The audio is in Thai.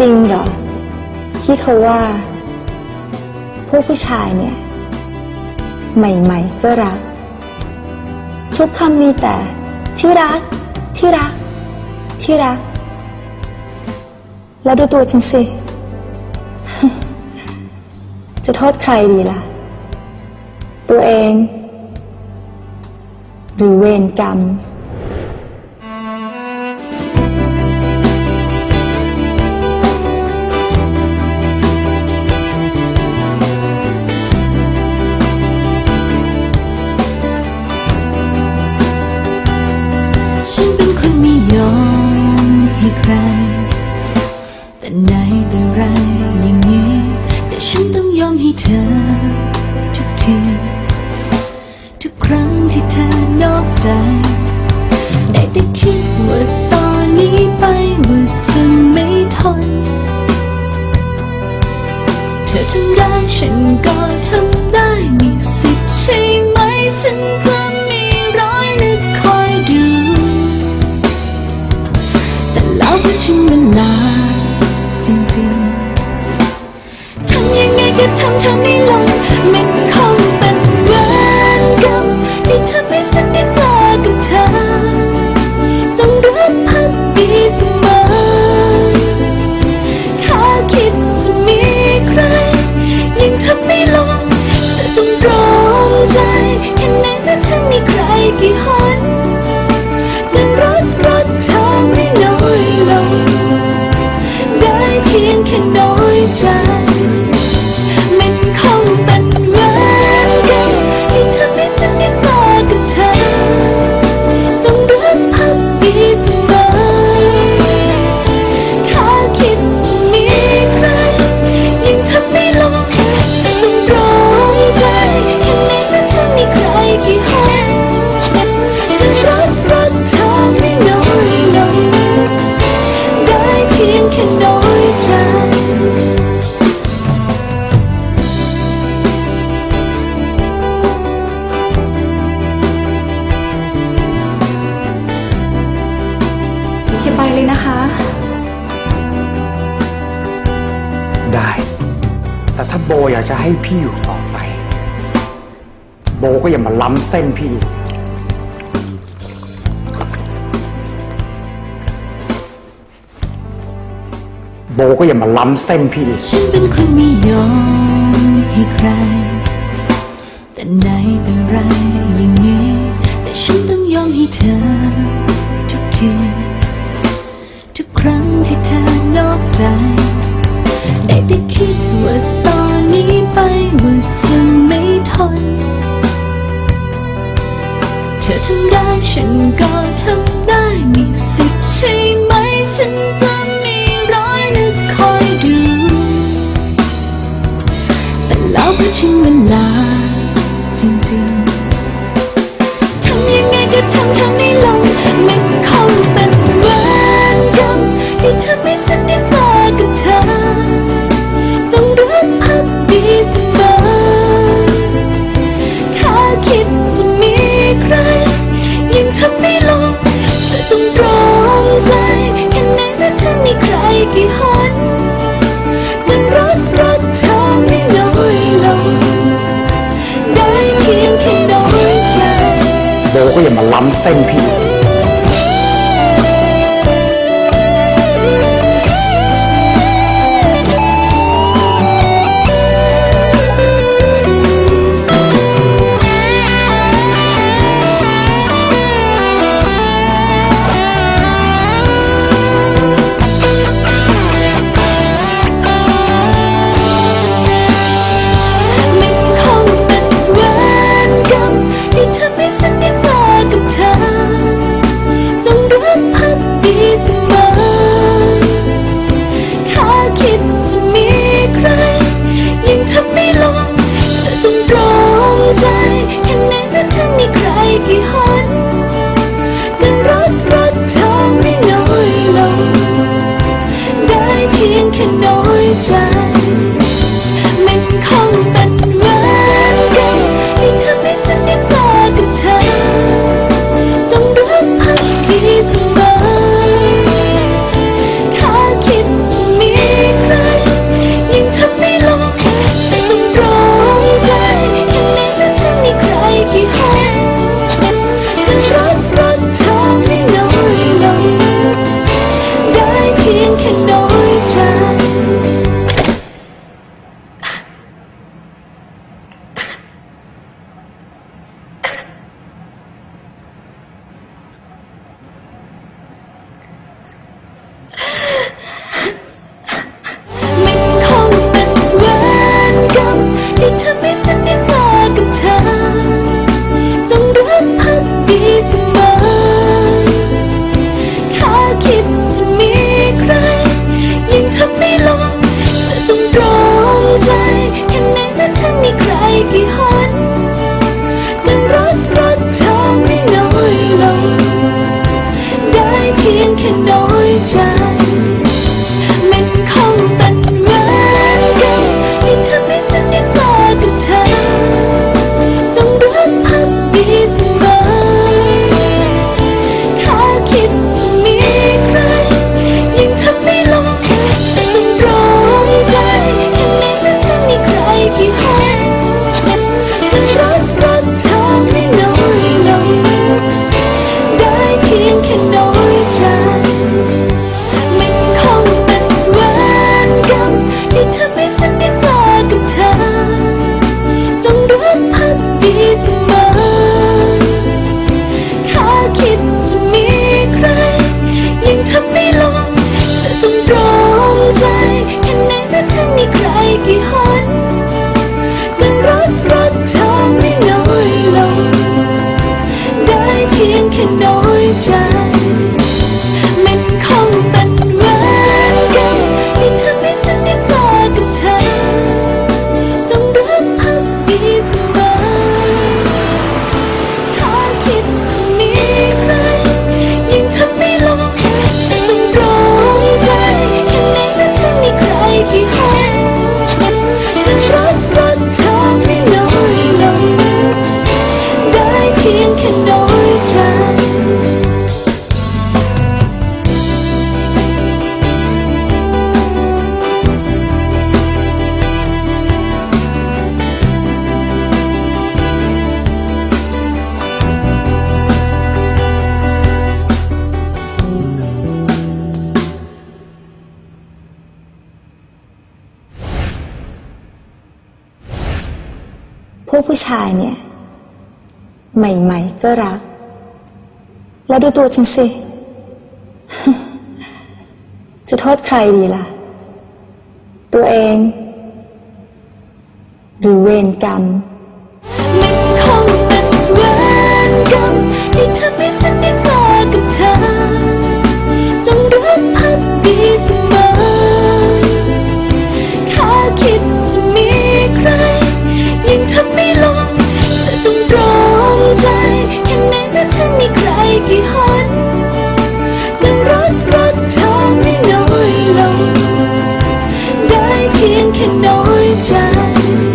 จริงเหรอ ที่เขาว่า ผู้ผู้ชายเนี่ย ใหม่ ๆ ก็รัก ทุกคำมีแต่ ที่รัก ที่รัก ที่รัก แล้วดูตัวฉันสิ จะโทษใครดีล่ะ ตัวเอง หรือเวรกรรม ได้แต่คิดว่าตอนนี้ไปว่าจะไม่ทน เธอทำได้ฉันก็ทำ โบอยากจะให้พี่อยู่ต่อไป โบก็อย่ามาล้ำเส้นพี่โบก็อย่ามาล้ำเส้นพี่ฉันเป็นคนไม่ยอมให้ใคร แต่ไหนแต่ไรอย่างนี้ แต่ฉันต้องยอมให้เธอ ทุกที ทุกครั้งที่เธอนอกใจ ได้แต่คิดว่า ไปว่าจะไม่ทน เธอทำได้ฉันก็ทำได้มีสิทธิ์ใช่ไหมฉันจะมีร้อยนึกคอยดู แต่แล้วก็ถึงเวลา Same people. khẽ nỗi trái can know ผู้ชายเนี่ย ใหม่ ๆ ก็รัก แล้วดูตัวฉันสิ จะโทษใครดีล่ะ ตัวเอง หรือเวรกรรมมันคงเป็นเวรกรรมที่ทำให้ฉันได้ khiến cái nỗi trái